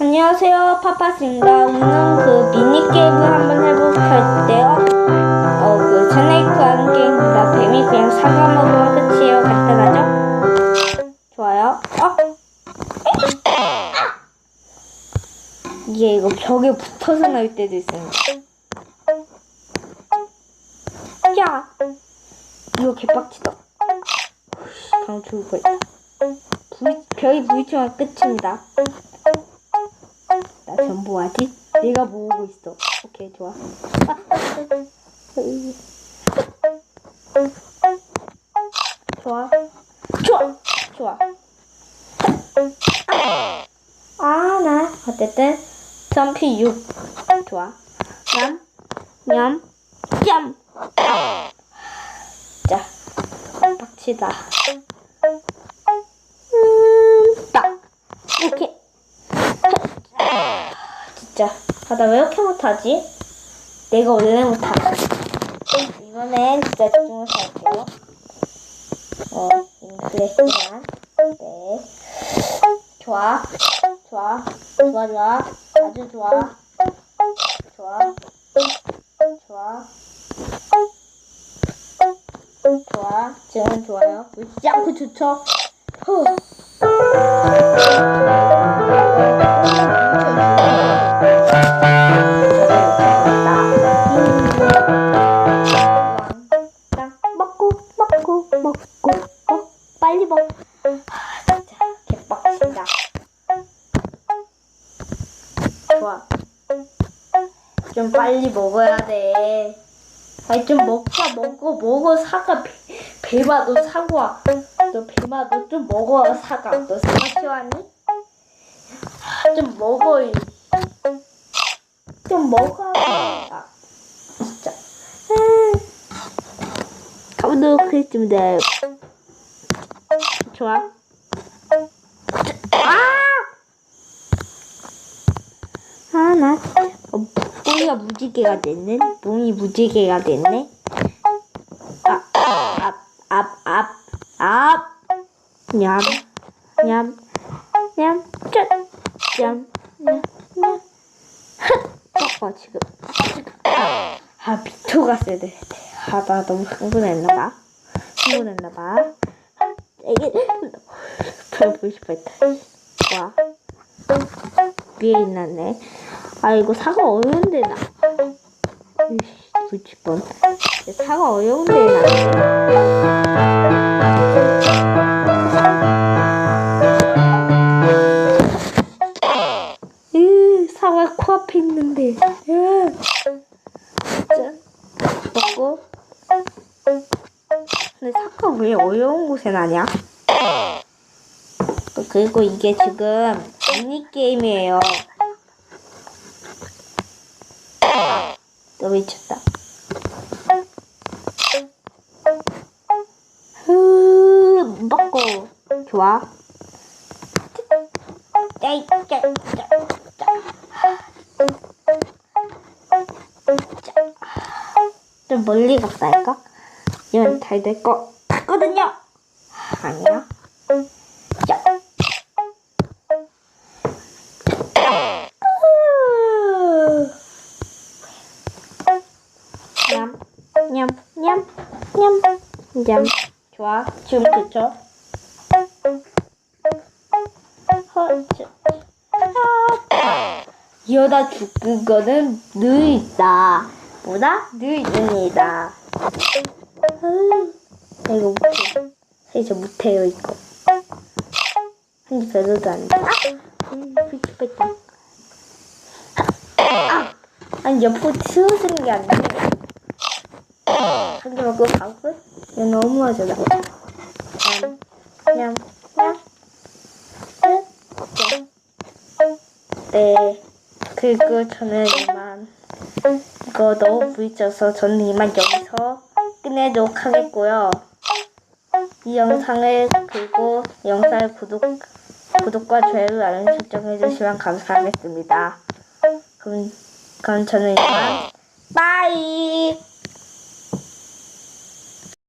안녕하세요, 파파스입니다. 오늘은 그 미니게임을 한번 해볼 텐데요. 어, 그 스네이크 하는 게임입니다. 뱀이 그냥 사과 먹으면 끝이에요. 간단하죠? 좋아요. 어? 이게 이거 벽에 붙어서 날 때도 있습니다. 야! 이거 개빡치다. 방 죽을 거야. 부딪, 벽이 부딪히면 끝입니다. 나 전부 하지? 내가 모으고 있어. 오케이, 좋아. 좋아. 좋아. 좋아. 아, 나. 어쨌든, 점피 6. 좋아. 냠, 냠, 냠. 자, 빡치다. 음, 딱. 이렇게. 진짜. 아, 나 왜 이렇게 못하지? 내가 원래 못하지. 이번엔 진짜 집중해서 할게요. 어, 그랬지만. 네. 좋아. 좋아. 좋아, 좋아. 아주 좋아. 좋아. 좋아. 좋아. 지금 좋아요. 울지 않고 좋죠? 후. 빨리 먹. 아 진짜 개빡친다. 좋아. 좀 빨리 먹어야 돼. 아니 좀 먹자 먹어 먹어 사과 배, 배마 너 사과 너 배마 너 좀 먹어 사과 너 사과 좋아하니? 아, 좀 먹어 이. 좀 먹어 아, 진짜 가보도록 하겠습니다 좋아 아! 아, 나, 어, 뽕이가 무지개가 됐네. 뽕이 무지개가 됐네. 아, 앞, 앞, 앞, 앞. 냠, 냠, 냠, 짠, 냠, 냠, 냠. 흑! 어, 지금. 아, 미토가 돼. 아, 나 너무 흥분했나봐. 흥분했나봐. 이게, 별 보고 싶어 했다. 와. 위에 있나네. 아 이거 사과 어려운데 나. 이씨 부칠 뻔. 사과 어려운데 나. 왜 어려운 곳에 나냐? 그리고 이게 지금 미니 게임이에요. 또 미쳤다. 흐 먹고 좋아. 좀 멀리 갔다 할까? 이건 잘 될 거 같거든요. 아니야. 자. 냠, 냠, 냠, 냠, 냠. 좋아, 지금 좋죠? 이러다 죽은 거는 늘 있다. 뭐다? 늘 있습니다. 아유, 이거 못해. 이제 못해요, 이거. 한지 별로도 안 돼. 아! 음, 삐끗삐끗. 아! 아니, 옆으로 치워주는 게 안 돼. 한개 먹고 가고? 이거 너무 하잖아. 냠, 냠, 냠. 네. 그리고 저는 이만, 이거 너무 부딪혀서 저는 이만 여기서 끝내도록 하겠고요. 이 영상을 그리고 영상을 구독 구독과 좋아요 알림 설정해 주시면 감사하겠습니다. 그럼 그럼 저는 이만 빠이.